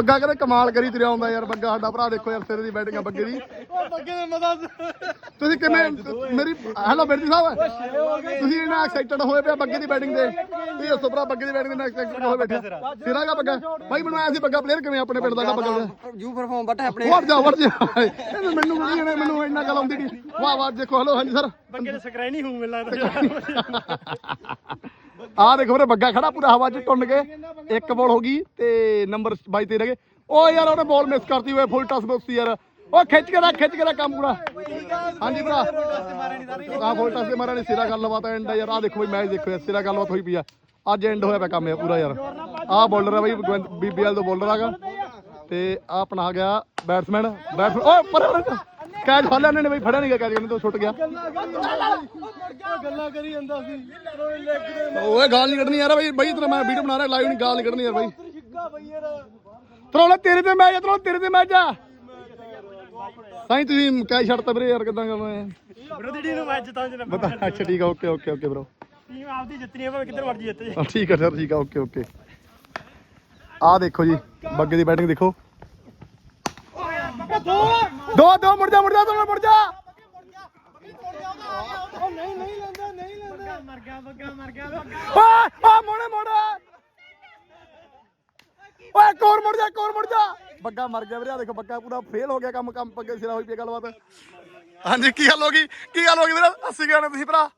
ਬੱਗਾ ਕਹਿੰਦੇ ਕਮਾਲ ਕਰੀ ਤੁਰਿਆ ਆਉਂਦਾ ਯਾਰ ਬੱਗਾ ਸਾਡਾ ਭਰਾ ਦੇਖੋ ਯਾਰ ਸਿਰੇ ਦੀ ਬੈਟਿੰਗ ਆ ਬੱਗੇ ਦੀ। ਬੱਗੇ ਦੇ ਤੁਸੀਂ ਕਿਵੇਂ ਮੇਰੀ ਹੈਲੋ ਬਿਰਦੀ ਸਾਹਿਬ ਤੁਸੀਂ ਇਹਨਾਂ ਐਕਸਾਈਟਡ ਹੋਏ ਪਿਆ ਬੱਗੇ ਦੀ ਬੈਟਿੰਗ ਦੇ ਇਹ ਦੱਸੋ ਭਰਾ ਬੱਗੇ ਦੀ ਬੈਟਿੰਗ ਦੇ ਨਾਲ ਐਕਸਾਈਟਡ ਹੋਏ ਬੈਠੇ ਸਿਰਾਗਾ ਬੱਗਾ? ਭਾਈ ਮੈਨੂੰ ਆਇਆ ਸੀ ਬੱਗਾ ਪਲੇਅਰ ਕਿਵੇਂ ਆਪਣੇ ਪਿੰਡ ਦਾ ਬੱਗਾ? ਦਾ ਯੂ ਪਰਫਾਰਮ ਬਟ ਆਪਣੇ ਵੜ ਜਾ ਵੜ ਜਾ। ਮੈਨੂੰ ਨਹੀਂ ਇਹਨੇ ਮੈਨੂੰ ਇੰਨਾ ਗੱਲ ਆਉਂਦੀ ਨਹੀਂ ਵਾਹ ਵਾਹ ਦੇਖੋ ਹਲੋ ਹਾਂਜੀ ਸਰ ਬੱਗੇ ਦੇ ਸਕਰਾਈ ਨਹੀਂ ਹੂੰ ਲੱਗਦਾ। ਆਹ ਦੇਖੋ ਵੀਰੇ, ਬੱਗਾ ਖੜਾ, ਪੂਰਾ ਹਵਾ 'ਚ ਟੁੰਨ ਕੇ। ਇੱਕ ਬਾਲ ਹੋ ਗਈ ਤੇ ਨੰਬਰ 22 ਤੇ ਰਹਿ ਗਏ ਓ ਯਾਰ, ਉਹਨੇ ਬਾਲ ਮਿਸ ਕਰਤੀ ਹੋਏ ਫੁੱਲ ਟਸ ਬੁੱਕਸ ਯਾਰ। ਓ ਖਿੱਚ ਕੇ ਰੱਖ, ਖਿੱਚ ਕੇ ਰੱਖ ਕੰਮ ਪੂਰਾ। ਹਾਂਜੀ ਭਰਾ। ਆਹ ਫੁੱਲ ਟਸ ਦੇ ਮਾਰਾ ਨੇ, ਸਿਰਾ ਗੱਲਬਾਤ ਐਂਡ ਯਾਰ। ਆਹ ਦੇਖੋ ਬਈ, ਮੈਚ ਦੇਖੋ ਯਾਰ, ਸਿਰਾ ਗੱਲਬਾਤ ਹੋਈ ਪਈ ਆ। ਅੱਜ ਐਂਡ ਹੋਇਆ ਪਿਆ ਕੰਮ ਇਹ ਪੂਰਾ ਯਾਰ। ਆਹ ਬੋਲਰ ਆ ਬਈ, ਬੀਬੀਐਲ ਤੋਂ ਬੋਲਰ ਆਗਾ। ਤੇ ਆ ਆਪਣਾ ਆ ਗਿਆ ਬੈਟਸਮੈਨ ਬੈਟਸਮੈਨ ਓ ਪਰ ਕੈਚ ਫੜ ਲਿਆ ਨੇ ਬਈ ਫੜਿਆ ਨਹੀਂ ਗਿਆ ਕੈਚ ਉਹਨੇ ਤੋਂ ਛੁੱਟ ਗਿਆ। ਗੱਲਾਂ ਕਰੀ ਜਾਂਦਾ ਸੀ। ਓਏ ਗਾਲ ਨਹੀਂ ਕੱਢਣੀ ਯਾਰ ਬਈ ਬਈ ਤੇਰਾ ਮੈਂ ਵੀਡੀਓ ਬਣਾ ਰਿਹਾ ਲਾਈਵ ਨਹੀਂ ਗਾਲ ਨਹੀਂ ਕੱਢਣੀ ਯਾਰ ਬਈ। ਜਿੱਗਾ ਬਈ ਯਾਰ। ਤਰੋਲੇ ਤੇਰੇ ਤੇ ਮੈਚ ਤਰੋਲੇ ਤੇਰੇ ਤੇ ਮੈਚ ਆ ਸਾਈ ਤੁਸੀਂ ਕੈਚ ਛੱਡਤਾ ਵੀਰੇ ਯਾਰ ਕਿਦਾਂ ਕਰਨਾ ਹੈ ਵਿਰੋਧੀ ਟੀਮ ਨੂੰ ਮੈਚ ਜਿਤਾਉਂ ਜਨਾ ਬਤਾ ਅੱਛਾ ਠੀਕ ਆ okay okay okay bro team ਆਪਦੀ ਜਿੱਤਣੀ ਹੈ ਭਾਵੇਂ ਕਿੱਧਰ ਮਰਜ਼ੀ ਜਿੱਤ ਜੇ ਠੀਕ ਆ ਸਰ ਠੀਕ ਆ ਓਕੇ ਓਕੇ। ਆ ਦੇਖੋ ਜੀ ਬੱਗੇ ਦੀ ਬੈਟਿੰਗ ਦੇਖੋ। ਦੋ। ਦੋ ਮੁੜ ਜਾ ਮੁੜ ਜਾ, ਦੋ, ਮੁੜ ਜਾ। ਉਹ ਨਹੀਂ ਨਹੀਂ ਲੈਂਦਾ ਨਹੀਂ ਲੈਂਦਾ ਮਰ ਗਿਆ ਬੱਗਾ ਮਰ ਗਿਆ ਓਏ ਆ ਮੋੜੇ ਮੋੜੇ। ਓਏ ਕੋਰ ਮੁੜ ਜਾ ਕੋਰ ਮੁੜ ਜਾ। ਬੱਗਾ ਮਰ ਗਿਆ ਵੀਰੇ ਆ ਦੇਖੋ, ਬੱਗਾ ਪੂਰਾ ਫੇਲ ਹੋ ਗਿਆ ਕੰਮ ਕੰਮ ਪੱਗੇ ਸਿਰਾ ਹੋਈ ਪਈ ਗੱਲਬਾਤ। ਹਾਂਜੀ, ਕੀ ਗੱਲ ਹੋ ਗਈ? ਕੀ ਗੱਲ ਹੋ ਗਈ ਵੀਰੇ? ਹੱਸੀ ਗਏ ਨੇ ਤੁਸੀਂ ਭਰਾ?